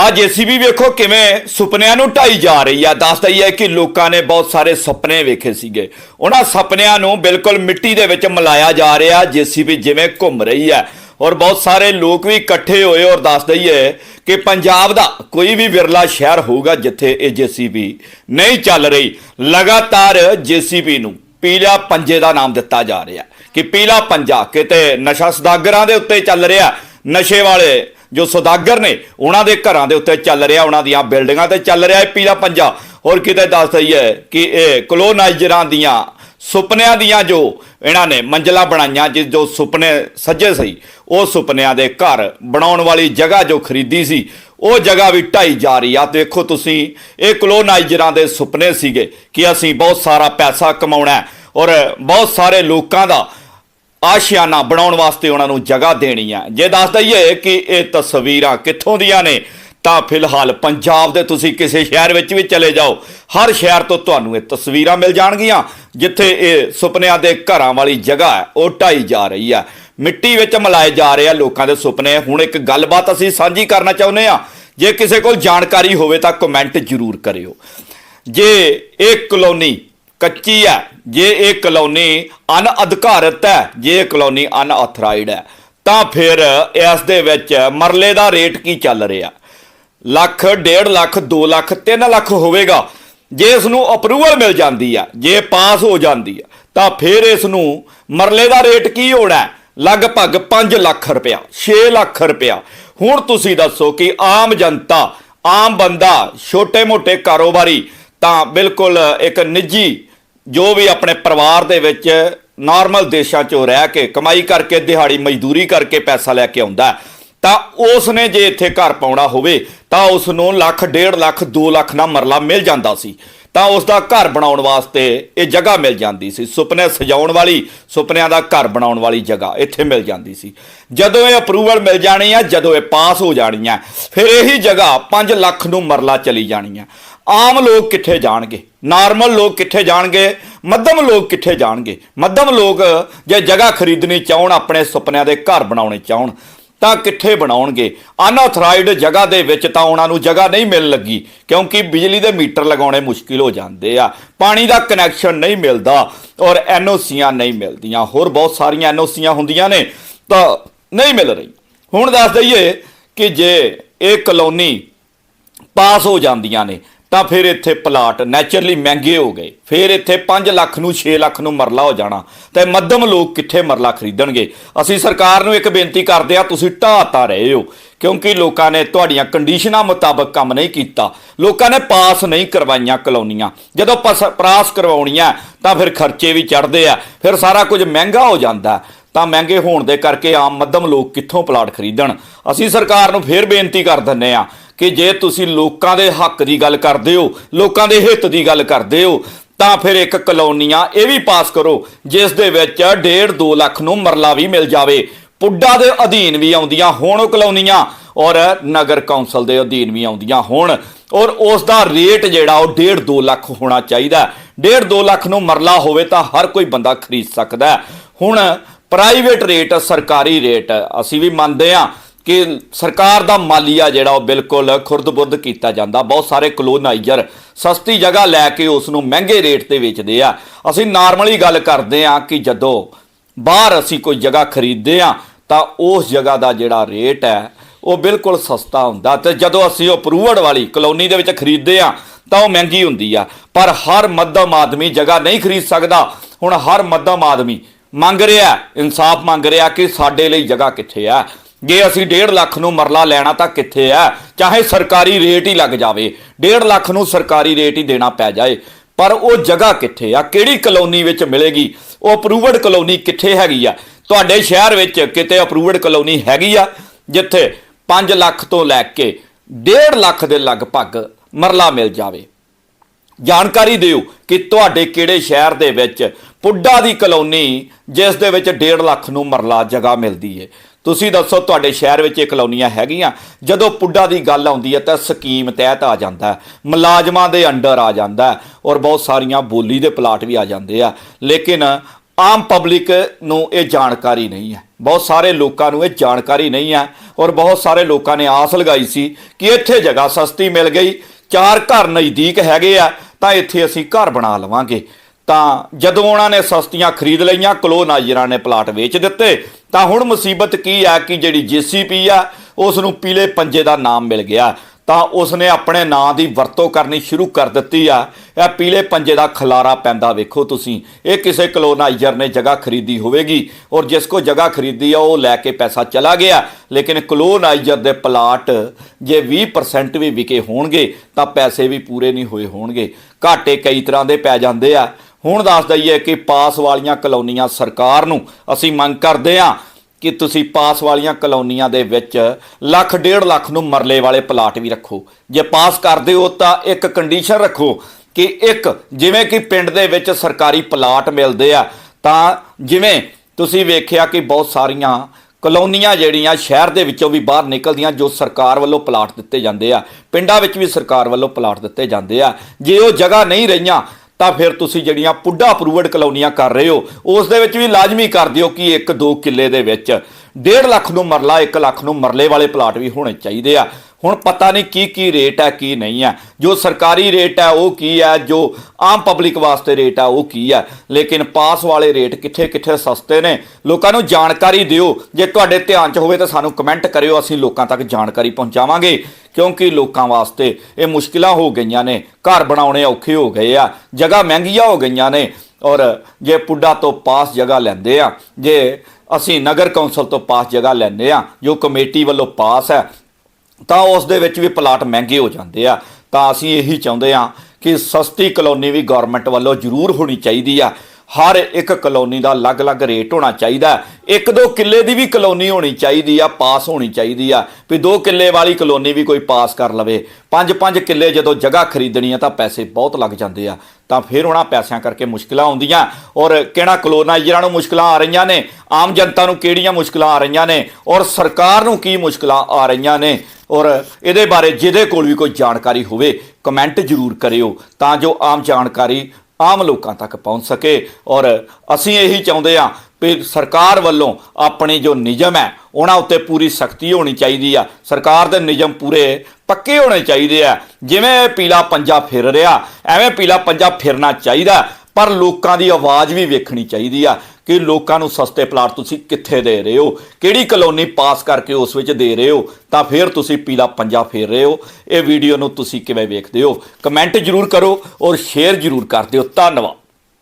ਆ ਜੀਸੀਬੀ ਵੇਖੋ ਕਿਵੇਂ ਸੁਪਨਿਆਂ ਨੂੰ ਢਾਈ ਜਾ ਰਹੀ ਆ। ਦੱਸਦਾ ਹੀ ਹੈ ਕਿ ਲੋਕਾਂ ਨੇ ਬਹੁਤ ਸਾਰੇ ਸੁਪਨੇ ਵੇਖੇ ਸੀਗੇ। ਉਹਨਾਂ ਸੁਪਨਿਆਂ ਨੂੰ ਬਿਲਕੁਲ ਮਿੱਟੀ ਦੇ ਵਿੱਚ ਮਿਲਾਇਆ ਜਾ ਰਿਹਾ। ਜੀਸੀਬੀ ਜਿਵੇਂ ਘੁੰਮ ਰਹੀ ਹੈ ਔਰ ਬਹੁਤ ਸਾਰੇ ਲੋਕ ਵੀ ਇਕੱਠੇ ਹੋਏ ਔਰ ਦੱਸਦਾ ਹੀ ਹੈ ਕਿ ਪੰਜਾਬ ਦਾ ਕੋਈ ਵੀ ਵਿਰਲਾ ਸ਼ਹਿਰ ਹੋਊਗਾ ਜਿੱਥੇ ਇਹ ਜੀਸੀਬੀ ਨਹੀਂ ਚੱਲ ਰਹੀ। ਲਗਾਤਾਰ ਜੀਸੀਬੀ ਨੂੰ ਪੀਲਾ ਪੰਜੇ ਦਾ ਨਾਮ ਦਿੱਤਾ ਜਾ ਰਿਹਾ। ਕਿ ਪੀਲਾ ਪੰਜਾ ਕਿਤੇ ਨਸ਼ਾ ਸਦਾਗਰਾਂ ਦੇ ਉੱਤੇ ਚੱਲ ਰਿਹਾ। ਨਸ਼ੇ ਵਾਲੇ ਜੋ ਸੌਦਾਗਰ ਨੇ, ਉਹਨਾਂ ਦੇ ਘਰਾਂ ਦੇ ਉੱਤੇ ਚੱਲ ਰਿਹਾ, ਉਹਨਾਂ ਦੀਆਂ ਬਿਲਡਿੰਗਾਂ ਤੇ ਚੱਲ ਰਿਹਾ ਇਹ ਪੀਲਾ ਪੰਜਾ। ਹੋਰ ਕਿਤੇ ਦੱਸ ਦਈ ਹੈ ਕਿ ਇਹ ਕਲੋਨਾਈਜ਼ਰਾਂ ਦੀਆਂ ਸੁਪਨਿਆਂ ਦੀਆਂ ਜੋ ਇਹਨਾਂ ਨੇ ਮੰਜ਼ਲਾਂ ਬਣਾਈਆਂ, ਜਿਸ ਜੋ ਸੁਪਨੇ ਸੱਜੇ ਸੀ, ਉਹ ਸੁਪਨਿਆਂ ਦੇ ਘਰ ਬਣਾਉਣ ਵਾਲੀ ਜਗ੍ਹਾ ਜੋ ਖਰੀਦੀ ਸੀ, ਉਹ ਜਗ੍ਹਾ ਵੀ ਢਾਈ ਜਾ ਰਹੀ ਆ। ਦੇਖੋ ਤੁਸੀਂ, ਇਹ ਕਲੋਨਾਈਜ਼ਰਾਂ ਦੇ ਸੁਪਨੇ ਸੀਗੇ ਕਿ ਅਸੀਂ ਬਹੁਤ ਸਾਰਾ ਪੈਸਾ ਕਮਾਉਣਾ ਔਰ ਬਹੁਤ ਸਾਰੇ ਲੋਕਾਂ ਦਾ ਆਸ਼ਿਆਨਾ ਬਣਾਉਣ ਵਾਸਤੇ ਉਹਨਾਂ ਨੂੰ ਜਗ੍ਹਾ ਦੇਣੀ ਹੈ ਜੇ ਦੱਸ ਦਈਏ ਕਿ ਇਹ ਤਸਵੀਰਾਂ ਕਿੱਥੋਂ ਦੀਆਂ ਨੇ, ਤਾਂ ਫਿਲਹਾਲ ਪੰਜਾਬ ਦੇ ਤੁਸੀਂ ਕਿਸੇ ਸ਼ਹਿਰ ਵਿੱਚ ਵੀ ਚਲੇ ਜਾਓ, ਹਰ ਸ਼ਹਿਰ ਤੋਂ ਤੁਹਾਨੂੰ ਇਹ ਤਸਵੀਰਾਂ ਮਿਲ ਜਾਣਗੀਆਂ, ਜਿੱਥੇ ਇਹ ਸੁਪਨਿਆਂ ਦੇ ਘਰਾਂ ਵਾਲੀ ਜਗ੍ਹਾ ਹੈ, ਉਹ ਢਾਈ ਜਾ ਰਹੀ ਹੈ ਮਿੱਟੀ ਵਿੱਚ ਮਿਲਾਏ ਜਾ ਰਹੇ ਆ ਲੋਕਾਂ ਦੇ ਸੁਪਨੇ। ਹੁਣ ਇੱਕ ਗੱਲਬਾਤ ਅਸੀਂ ਸਾਂਝੀ ਕਰਨਾ ਚਾਹੁੰਦੇ ਆ। ਜੇ ਕਿਸੇ ਕੋਲ ਜਾਣਕਾਰੀ ਹੋਵੇ ਤਾਂ ਕਮੈਂਟ ਜ਼ਰੂਰ ਕਰਿਓ। ਜੇ ਇਹ ਕਲੋਨੀ ਕੱਚੀ ਹੈ। ਜੇ ਇਹ ਕਲੋਨੀ ਅਨਅਧਿਕਾਰਤ ਹੈ, ਜੇ ਇਹ ਕਲੋਨੀ ਅਨਆਥਰਾਈਡ ਹੈ, ਤਾਂ ਫਿਰ ਇਸ ਦੇ ਵਿੱਚ ਮਰਲੇ ਦਾ ਰੇਟ ਕੀ ਚੱਲ ਰਿਹਾ? ਲੱਖ 1.5 ਲੱਖ 2 ਲੱਖ 3 ਲੱਖ ਹੋਵੇਗਾ। ਜੇ ਇਸ ਨੂੰ ਅਪਰੂਵਲ ਮਿਲ ਜਾਂਦੀ ਆ ਜੇ ਪਾਸ ਹੋ ਜਾਂਦੀ ਆ ਤਾਂ ਫਿਰ ਇਸ ਨੂੰ ਮਰਲੇ ਦਾ ਰੇਟ ਕੀ ਹੋਣਾ ਲਗਭਗ 5 ਲੱਖ ਰੁਪਇਆ 6 ਲੱਖ ਰੁਪਇਆ। ਹੁਣ ਤੁਸੀਂ ਦੱਸੋ ਕਿ ਆਮ ਜਨਤਾ, ਆਮ ਬੰਦਾ, ਛੋਟੇ-ਮੋਟੇ ਕਾਰੋਬਾਰੀ, ਤਾਂ ਬਿਲਕੁਲ ਇੱਕ ਨਿੱਜੀ ਜੋ ਵੀ ਆਪਣੇ ਪਰਿਵਾਰ ਦੇ ਵਿੱਚ ਨਾਰਮਲ ਦੇਸ਼ਾਂ 'ਚੋਂ ਰਹਿ ਕੇ ਕਮਾਈ ਕਰਕੇ, ਦਿਹਾੜੀ ਮਜ਼ਦੂਰੀ ਕਰਕੇ ਪੈਸਾ ਲੈ ਕੇ ਆਉਂਦਾ ਤਾਂ ਉਸ ਨੇ ਜੇ ਇੱਥੇ ਘਰ ਪਾਉਣਾ ਹੋਵੇ, ਤਾਂ ਉਸ ਨੂੰ ਲੱਖ, ਡੇਢ ਲੱਖ 2 ਲੱਖ ਦਾ ਮਰਲਾ ਮਿਲ ਜਾਂਦਾ ਸੀ। ਤਾਂ ਉਸ ਦਾ ਘਰ ਬਣਾਉਣ ਵਾਸਤੇ ਇਹ ਜਗ੍ਹਾ ਮਿਲ ਜਾਂਦੀ ਸੀ। ਸੁਪਨੇ ਸਜਾਉਣ ਵਾਲੀ, ਸੁਪਨਿਆਂ ਦਾ ਘਰ ਬਣਾਉਣ ਵਾਲੀ ਜਗ੍ਹਾ ਇੱਥੇ ਮਿਲ ਜਾਂਦੀ ਸੀ। ਜਦੋਂ ਇਹ ਅਪਰੂਵਲ ਮਿਲ ਜਾਣੀ ਆ ਜਦੋਂ ਇਹ ਪਾਸ ਹੋ ਜਾਣੀ ਆ ਫਿਰ ਇਹੀ ਜਗ੍ਹਾ 5 ਲੱਖ ਨੂੰ ਮਰਲਾ ਚਲੀ ਜਾਣੀ ਆ ਆਮ ਲੋਕ ਕਿੱਥੇ ਜਾਣਗੇ? ਨਾਰਮਲ ਲੋਕ ਕਿੱਥੇ ਜਾਣਗੇ? ਮੱਧਮ ਲੋਕ ਕਿੱਥੇ ਜਾਣਗੇ? ਮੱਧਮ ਲੋਕ ਜੇ ਜਗ੍ਹਾ ਖਰੀਦਣੀ ਚਾਹਣ, ਆਪਣੇ ਸੁਪਨਿਆਂ ਦੇ ਘਰ ਬਣਾਉਣੇ ਚਾਹਣ, ਤਾਂ ਕਿੱਥੇ ਬਣਾਉਣਗੇ? ਅਨਆਥਰਾਈਜ਼ਡ ਜਗ੍ਹਾ ਦੇ ਵਿੱਚ ਤਾਂ ਉਹਨਾਂ ਨੂੰ ਜਗ੍ਹਾ ਨਹੀਂ ਮਿਲ ਲੱਗੀ, ਕਿਉਂਕਿ ਬਿਜਲੀ ਦੇ ਮੀਟਰ ਲਗਾਉਣੇ ਮੁਸ਼ਕਿਲ ਹੋ ਜਾਂਦੇ ਆ। ਪਾਣੀ ਦਾ ਕਨੈਕਸ਼ਨ ਨਹੀਂ ਮਿਲਦਾ ਔਰ ਐਨਓਸੀਆਂ ਨਹੀਂ ਮਿਲਦੀਆਂ। ਹੋਰ ਬਹੁਤ ਸਾਰੀਆਂ ਐਨਓਸੀਆਂ ਹੁੰਦੀਆਂ ਨੇ, ਤਾਂ ਨਹੀਂ ਮਿਲ ਰਹੀ ਹੁਣ ਦੱਸ ਦਈਏ ਕਿ ਜੇ ਇਹ ਕਲੋਨੀ ਪਾਸ ਹੋ ਜਾਂਦੀਆਂ ਨੇ ਤਾਂ ਫਿਰ ਇੱਥੇ ਪਲਾਟ ਨੇਚਰਲੀ ਮਹਿੰਗੇ ਹੋ ਗਏ। ਫਿਰ ਇੱਥੇ 5 ਲੱਖ ਨੂੰ 6 ਲੱਖ ਨੂੰ ਮਰਲਾ ਹੋ ਜਾਣਾ। ਤੇ ਮੱਧਮ ਲੋਕ ਕਿੱਥੇ ਮਰਲਾ ਖਰੀਦਣਗੇ? ਅਸੀਂ ਸਰਕਾਰ ਨੂੰ ਇੱਕ ਬੇਨਤੀ ਕਰਦੇ ਆ ਤੁਸੀਂ ਢਾਤਾ ਰਹੇ ਹੋ, ਕਿਉਂਕਿ ਲੋਕਾਂ ਨੇ ਤੁਹਾਡੀਆਂ ਕੰਡੀਸ਼ਨਾਂ ਮੁਤਾਬਕ ਕੰਮ ਨਹੀਂ ਕੀਤਾ। ਲੋਕਾਂ ਨੇ ਪਾਸ ਨਹੀਂ ਕਰਵਾਈਆਂ ਕਲੋਨੀਆਂ। ਜਦੋਂ ਪਸ- ਪਾਸ ਕਰਵਾਉਣੀਆਂ, ਤਾਂ ਫਿਰ ਖਰਚੇ ਵੀ ਚੜਦੇ ਆ। ਫਿਰ ਸਾਰਾ ਕੁਝ ਮਹਿੰਗਾ ਹੋ ਜਾਂਦਾ। ਤਾਂ ਮਹਿੰਗੇ ਹੋਣ ਦੇ ਕਰਕੇ ਆਮ ਮੱਧਮ ਲੋਕ ਕਿੱਥੋਂ ਪਲਾਟ ਖਰੀਦਣ? ਅਸੀਂ ਸਰਕਾਰ ਨੂੰ ਫੇਰ ਬੇਨਤੀ ਕਰ ਦਿੰਨੇ ਆ ਕਿ ਜੇ ਤੁਸੀਂ ਲੋਕਾਂ ਦੇ ਹੱਕ ਦੀ ਗੱਲ ਕਰਦੇ ਹੋ, ਲੋਕਾਂ ਦੇ ਹਿੱਤ ਦੀ ਗੱਲ ਕਰਦੇ ਹੋ, ਤਾਂ ਫਿਰ ਇੱਕ ਕਲੋਨੀਆਂ ਇਹ ਵੀ ਪਾਸ ਕਰੋ, ਜਿਸ ਦੇ ਵਿੱਚ 1.5 2 ਲੱਖ ਨੂੰ ਮਰਲਾ ਵੀ ਮਿਲ ਜਾਵੇ। ਪੁੱਡਾ ਦੇ ਅਧੀਨ ਵੀ ਆਉਂਦੀਆਂ ਹੋਣ ਉਹ ਕਲੋਨੀਆਂ ਔਰ ਨਗਰ ਕੌਂਸਲ ਦੇ ਅਧੀਨ ਵੀ ਆਉਂਦੀਆਂ ਹੋਣ। ਔਰ ਉਸ ਦਾ ਰੇਟ ਜਿਹੜਾ ਉਹ 1.5 2 ਲੱਖ ਹੋਣਾ ਚਾਹੀਦਾ 1.5 2 ਲੱਖ ਨੂੰ ਮਰਲਾ ਹੋਵੇ ਤਾਂ ਹਰ ਕੋਈ ਬੰਦਾ ਖਰੀਦ ਸਕਦਾ ਹੁਣ ਪ੍ਰਾਈਵੇਟ ਰੇਟ ਸਰਕਾਰੀ ਰੇਟ ਅਸੀਂ ਵੀ ਮੰਨਦੇ ਹਾਂ ਕਿ ਸਰਕਾਰ ਦਾ ਮਾਲੀਆ ਜਿਹੜਾ ਉਹ ਬਿਲਕੁਲ ਖੁਰਦ-ਬੁਰਦ ਕੀਤਾ ਜਾਂਦਾ। ਬਹੁਤ ਸਾਰੇ ਕਲੋਨਾਈਜ਼ਰ ਸਸਤੀ ਜਗ੍ਹਾ ਲੈ ਕੇ ਉਸ ਨੂੰ ਮਹਿੰਗੇ ਰੇਟ ਤੇ ਵੇਚਦੇ ਆ। ਅਸੀਂ ਨਾਰਮਲੀ ਗੱਲ ਕਰਦੇ ਆ ਕਿ ਜਦੋਂ ਬਾਹਰ ਅਸੀਂ ਕੋਈ ਜਗ੍ਹਾ ਖਰੀਦਦੇ ਆ, ਤਾਂ ਉਸ ਜਗ੍ਹਾ ਦਾ ਜਿਹੜਾ ਰੇਟ ਹੈ, ਉਹ ਬਿਲਕੁਲ ਸਸਤਾ ਹੁੰਦਾ। ਤੇ ਜਦੋਂ ਅਸੀਂ ਉਹ ਅਪਰੂਵਡ ਵਾਲੀ ਕਲੋਨੀ ਦੇ ਵਿੱਚ ਖਰੀਦਦੇ ਆ, ਤਾਂ ਉਹ ਮਹਿੰਗੀ ਹੁੰਦੀ ਆ। ਪਰ ਹਰ ਮੱਧਮ ਆਦਮੀ ਜਗ੍ਹਾ ਨਹੀਂ ਖਰੀਦ ਸਕਦਾ। ਹੁਣ ਹਰ ਮੱਧਮ ਆਦਮੀ ਮੰਗ ਰਿਹਾ, ਇਨਸਾਫ ਮੰਗ ਰਿਹਾ ਕਿ ਸਾਡੇ ਲਈ ਜਗ੍ਹਾ ਕਿੱਥੇ ਆ ਜੇ ਅਸੀਂ 1.5 ਲੱਖ ਨੂੰ ਮਰਲਾ ਲੈਣਾ ਤਾਂ ਕਿੱਥੇ ਆ? ਚਾਹੇ ਸਰਕਾਰੀ ਰੇਟ ਹੀ ਲੱਗ ਜਾਵੇ 1.5 ਲੱਖ ਨੂੰ ਸਰਕਾਰੀ ਰੇਟ ਹੀ ਦੇਣਾ ਪੈ ਜਾਏ, ਪਰ ਉਹ ਜਗ੍ਹਾ ਕਿੱਥੇ ਆ? ਕਿਹੜੀ ਕਲੋਨੀ ਵਿੱਚ ਮਿਲੇਗੀ? ਉਹ ਅਪਰੂਵਡ ਕਲੋਨੀ ਕਿੱਥੇ ਹੈਗੀ ਆ? ਤੁਹਾਡੇ ਸ਼ਹਿਰ ਵਿੱਚ ਕਿਤੇ ਅਪਰੂਵਡ ਕਲੋਨੀ ਹੈਗੀ ਆ, ਜਿੱਥੇ 5 ਲੱਖ ਤੋਂ ਲੈ ਕੇ 1.5 ਲੱਖ ਦੇ ਲਗਭਗ ਮਰਲਾ ਮਿਲ ਜਾਵੇ। ਜਾਣਕਾਰੀ ਦਿਓ ਕਿ ਤੁਹਾਡੇ ਕਿਹੜੇ ਸ਼ਹਿਰ ਦੇ ਵਿੱਚ ਪੁੱਡਾ ਦੀ ਕਲੋਨੀ, ਜਿਸ ਦੇ ਵਿੱਚ 1.5 ਲੱਖ ਨੂੰ ਮਰਲਾ ਜਗ੍ਹਾ ਮਿਲਦੀ ਹੈ ਤੁਸੀਂ ਦੱਸੋ, ਤੁਹਾਡੇ ਸ਼ਹਿਰ ਵਿੱਚ ਇਹ ਕਲੋਨੀਆਂ ਹੈਗੀਆਂ? ਜਦੋਂ ਪੁੱਡਾ ਦੀ ਗੱਲ ਆਉਂਦੀ ਹੈ ਤਾਂ ਸਕੀਮ ਤਹਿਤ ਆ ਜਾਂਦਾ ਮੁਲਾਜ਼ਮਾਂ ਦੇ ਅੰਡਰ ਆ ਜਾਂਦਾ ਔਰ ਬਹੁਤ ਸਾਰੀਆਂ ਬੋਲੀ ਦੇ ਪਲਾਟ ਵੀ ਆ ਜਾਂਦੇ ਆ। ਲੇਕਿਨ ਆਮ ਪਬਲਿਕ ਨੂੰ ਇਹ ਜਾਣਕਾਰੀ ਨਹੀਂ ਹੈ। ਬਹੁਤ ਸਾਰੇ ਲੋਕਾਂ ਨੂੰ ਇਹ ਜਾਣਕਾਰੀ ਨਹੀਂ ਹੈ ਔਰ ਬਹੁਤ ਸਾਰੇ ਲੋਕਾਂ ਨੇ ਆਸ ਲਗਾਈ ਸੀ ਕਿ ਇੱਥੇ ਜਗ੍ਹਾ ਸਸਤੀ ਮਿਲ ਗਈ। ਚਾਰ ਘਰ ਨਜ਼ਦੀਕ ਹੈਗੇ ਆ, ਤਾਂ ਇੱਥੇ ਅਸੀਂ ਘਰ ਬਣਾ ਲਵਾਂਗੇ। ਤਾਂ ਜਦੋਂ ਉਹਨਾਂ ਨੇ ਸਸਤੀਆਂ ਖਰੀਦ ਲਈਆਂ, ਕਲੋਨਾਈਜ਼ਰਾਂ ਨੇ ਪਲਾਟ ਵੇਚ ਦਿੱਤੇ, ਤਾਂ ਹੁਣ ਮੁਸੀਬਤ ਕੀ ਆ ਕਿ ਜਿਹੜੀ ਜੀਸੀਪੀ ਆ ਉਸ ਨੂੰ ਪੀਲੇ ਪੰਜੇ ਦਾ ਨਾਮ ਮਿਲ ਗਿਆ। ਤਾਂ ਉਸ ਨੇ ਆਪਣੇ ਨਾਂ ਦੀ ਵਰਤੋਂ ਕਰਨੀ ਸ਼ੁਰੂ ਕਰ ਦਿੱਤੀ ਆ। ਇਹ ਪੀਲੇ ਪੰਜੇ ਦਾ ਖਲਾਰਾ ਪੈਂਦਾ ਵੇਖੋ ਤੁਸੀਂ। ਇਹ ਕਿਸੇ ਕਲੋਨਾਈਜ਼ਰ ਨੇ ਜਗ੍ਹਾ ਖਰੀਦੀ ਹੋਵੇਗੀ ਔਰ ਜਿਸ ਕੋ ਜਗ੍ਹਾ ਖਰੀਦੀ ਆ, ਉਹ ਲੈ ਕੇ ਪੈਸਾ ਚਲਾ ਗਿਆ। ਲੇਕਿਨ ਕਲੋਨਾਈਜ਼ਰ ਦੇ ਪਲਾਟ ਜੇ 20% ਵੀ ਵਿਕੇ ਹੋਣਗੇ, ਤਾਂ ਪੈਸੇ ਵੀ ਪੂਰੇ ਨਹੀਂ ਹੋਏ ਹੋਣਗੇ। ਘਾਟੇ ਕਈ ਤਰ੍ਹਾਂ ਦੇ ਪੈ ਜਾਂਦੇ ਆ। ਹੁਣ ਦੱਸ ਦਈਏ ਕਿ ਪਾਸ ਵਾਲੀਆਂ ਕਲੋਨੀਆਂ ਸਰਕਾਰ ਨੂੰ ਅਸੀਂ ਮੰਗ ਕਰਦੇ ਹਾਂ ਕਿ ਤੁਸੀਂ ਪਾਸ ਵਾਲੀਆਂ ਕਲੋਨੀਆਂ ਦੇ ਵਿੱਚ ਲੱਖ ਡੇਢ ਲੱਖ ਨੂੰ ਮਰਲੇ ਵਾਲੇ ਪਲਾਟ ਵੀ ਰੱਖੋ। ਜੇ ਪਾਸ ਕਰਦੇ ਹੋ ਤਾਂ ਇੱਕ ਕੰਡੀਸ਼ਨ ਰੱਖੋ ਕਿ ਇੱਕ, ਜਿਵੇਂ ਕਿ ਪਿੰਡ ਦੇ ਵਿੱਚ ਸਰਕਾਰੀ ਪਲਾਟ ਮਿਲਦੇ ਆ, ਤਾਂ ਜਿਵੇਂ ਤੁਸੀਂ ਵੇਖਿਆ ਕਿ ਬਹੁਤ ਸਾਰੀਆਂ ਕਲੋਨੀਆਂ ਜਿਹੜੀਆਂ ਸ਼ਹਿਰ ਦੇ ਵਿੱਚੋਂ ਵੀ ਬਾਹਰ ਨਿਕਲਦੀਆਂ ਜੋ ਸਰਕਾਰ ਵੱਲੋਂ ਪਲਾਟ ਦਿੱਤੇ ਜਾਂਦੇ ਆ, ਪਿੰਡਾਂ ਵਿੱਚ ਵੀ ਸਰਕਾਰ ਵੱਲੋਂ ਪਲਾਟ ਦਿੱਤੇ ਜਾਂਦੇ ਆ। ਜੇ ਉਹ ਜਗ੍ਹਾ ਨਹੀਂ ਰਹੀਆਂ ਤਾਂ ਫਿਰ ਤੁਸੀਂ ਜਿਹੜੀਆਂ ਪੁੱਡਾ ਅਪਰੂਵਡ ਕਲੋਨੀਆਂ ਕਰ ਰਹੇ ਹੋ, ਉਸ ਦੇ ਵਿੱਚ ਵੀ ਲਾਜ਼ਮੀ ਕਰ ਦਿਓ ਕਿ 1-2 ਕਿੱਲੇ ਦੇ ਵਿੱਚ 1.5 ਲੱਖ ਨੂੰ ਮਰਲਾ 1 ਲੱਖ ਨੂੰ ਮਰਲੇ ਵਾਲੇ ਪਲਾਟ ਵੀ ਹੋਣੇ ਚਾਹੀਦੇ ਆ। ਹੁਣ ਪਤਾ ਨਹੀਂ ਕੀ ਕੀ ਰੇਟ ਹੈ, ਕੀ ਨਹੀਂ ਹੈ। ਜੋ ਸਰਕਾਰੀ ਰੇਟ ਹੈ, ਉਹ ਕੀ ਹੈ? ਜੋ ਆਮ ਪਬਲਿਕ ਵਾਸਤੇ ਰੇਟ ਹੈ, ਉਹ ਕੀ ਹੈ? ਲੇਕਿਨ ਪਾਸ ਵਾਲੇ ਰੇਟ ਕਿੱਥੇ ਕਿੱਥੇ ਸਸਤੇ ਨੇ? ਲੋਕਾਂ ਨੂੰ ਜਾਣਕਾਰੀ ਦਿਓ। ਜੇ ਤੁਹਾਡੇ ਧਿਆਨ 'ਚ ਹੋਵੇ ਤਾਂ ਸਾਨੂੰ ਕਮੈਂਟ ਕਰਿਓ, ਅਸੀਂ ਲੋਕਾਂ ਤੱਕ ਜਾਣਕਾਰੀ ਪਹੁੰਚਾਵਾਂਗੇ। ਕਿਉਂਕਿ ਲੋਕਾਂ ਵਾਸਤੇ ਇਹ ਮੁਸ਼ਕਿਲਾਂ ਹੋ ਗਈਆਂ ਨੇ। ਘਰ ਬਣਾਉਣੇ ਔਖੇ ਹੋ ਗਏ ਆ, ਜਗ੍ਹਾ ਮਹਿੰਗੀਆਂ ਹੋ ਗਈਆਂ ਨੇ ਔਰ ਜੇ ਪੁੱਡਾ ਤੋਂ ਪਾਸ ਜਗ੍ਹਾ ਲੈਂਦੇ ਆ, ਜੇ ਅਸੀਂ ਨਗਰ ਕੌਂਸਲ ਤੋਂ ਪਾਸ ਜਗ੍ਹਾ ਲੈਂਦੇ ਆ, ਜੋ ਕਮੇਟੀ ਵੱਲੋਂ ਪਾਸ ਹੈ, ਤਾਂ ਉਸ ਦੇ ਵਿੱਚ ਵੀ ਪਲਾਟ ਮਹਿੰਗੇ ਹੋ ਜਾਂਦੇ ਆ। ਤਾਂ ਅਸੀਂ ਇਹੀ ਚਾਹੁੰਦੇ ਆ ਕਿ ਸਸਤੀ ਕਲੋਨੀ ਵੀ ਗਵਰਨਮੈਂਟ ਵੱਲੋਂ ਜ਼ਰੂਰ ਹੋਣੀ ਚਾਹੀਦੀ ਆ। ਹਰ ਇੱਕ ਕਲੋਨੀ ਦਾ ਅਲੱਗ-ਅਲੱਗ ਰੇਟ ਹੋਣਾ ਚਾਹੀਦਾ ਇੱਕ ਦੋ ਕਿੱਲੇ ਦੀ ਵੀ ਕਲੋਨੀ ਹੋਣੀ ਚਾਹੀਦੀ ਆ, ਪਾਸ ਹੋਣੀ ਚਾਹੀਦੀ ਆ। ਵੀ ਦੋ ਕਿੱਲੇ ਵਾਲੀ ਕਲੋਨੀ ਵੀ ਕੋਈ ਪਾਸ ਕਰ ਲਵੇ। ਪੰਜ ਪੰਜ ਕਿੱਲੇ ਜਦੋਂ ਜਗ੍ਹਾ ਖਰੀਦਣੀ ਆ ਤਾਂ ਪੈਸੇ ਬਹੁਤ ਲੱਗ ਜਾਂਦੇ ਆ। ਤਾਂ ਫਿਰ ਉਹਨਾਂ ਪੈਸਿਆਂ ਕਰਕੇ ਮੁਸ਼ਕਲਾਂ ਆਉਂਦੀਆਂ। ਔਰ ਕਿਹੜਾ ਕਲੋਨਾਈਜ਼ਰਾਂ ਨੂੰ ਮੁਸ਼ਕਲਾਂ ਆ ਰਹੀਆਂ ਨੇ? ਆਮ ਜਨਤਾ ਨੂੰ ਕਿਹੜੀਆਂ ਮੁਸ਼ਕਲਾਂ ਆ ਰਹੀਆਂ ਨੇ? ਔਰ ਸਰਕਾਰ ਨੂੰ ਕੀ ਮੁਸ਼ਕਲਾਂ ਆ ਰਹੀਆਂ ਨੇ? ਔਰ ਇਹਦੇ ਬਾਰੇ ਜਿਹਦੇ ਕੋਲ ਵੀ ਕੋਈ ਜਾਣਕਾਰੀ ਹੋਵੇ, ਕਮੈਂਟ ਜ਼ਰੂਰ ਕਰਿਓ। ਤਾਂ ਜੋ ਆਮ ਜਾਣਕਾਰੀ ਆਮ ਲੋਕਾਂ ਤੱਕ ਪਹੁੰਚ ਸਕੇ। ਔਰ ਅਸੀਂ ਇਹੀ ਚਾਹੁੰਦੇ ਹਾਂ ਵੀ ਸਰਕਾਰ ਵੱਲੋਂ ਆਪਣੇ ਜੋ ਨਿਯਮ ਹੈ, ਉਹਨਾਂ ਉੱਤੇ ਪੂਰੀ ਸਖਤੀ ਹੋਣੀ ਚਾਹੀਦੀ ਆ। ਸਰਕਾਰ ਦੇ ਨਿਯਮ ਪੂਰੇ ਪੱਕੇ ਹੋਣੇ ਚਾਹੀਦੇ ਆ। ਜਿਵੇਂ ਪੀਲਾ ਪੰਜਾ ਫਿਰ ਰਿਹਾ, ਐਵੇਂ ਪੀਲਾ ਪੰਜਾ ਫਿਰਨਾ ਚਾਹੀਦਾ। ਪਰ ਲੋਕਾਂ ਦੀ ਆਵਾਜ਼ ਵੀ ਵੇਖਣੀ ਚਾਹੀਦੀ ਆ ਕਿ ਲੋਕਾਂ ਨੂੰ ਸਸਤੇ ਪਲਾਟ ਤੁਸੀਂ ਕਿੱਥੇ ਦੇ ਰਹੇ ਹੋ? ਕਿਹੜੀ ਕਲੋਨੀ ਪਾਸ ਕਰਕੇ ਉਸ ਵਿੱਚ ਦੇ ਰਹੇ ਹੋ? ਤਾਂ ਫਿਰ ਤੁਸੀਂ ਪੀਲਾ ਪੰਜਾ ਫੇਰ ਰਹੇ ਹੋ। ਇਹ ਵੀਡੀਓ ਨੂੰ ਤੁਸੀਂ ਕਿਵੇਂ ਵੇਖਦੇ ਹੋ? ਕਮੈਂਟ ਜਰੂਰ ਕਰੋ ਔਰ ਸ਼ੇਅਰ ਜਰੂਰ ਕਰ ਦਿਓ। ਧੰਨਵਾਦ।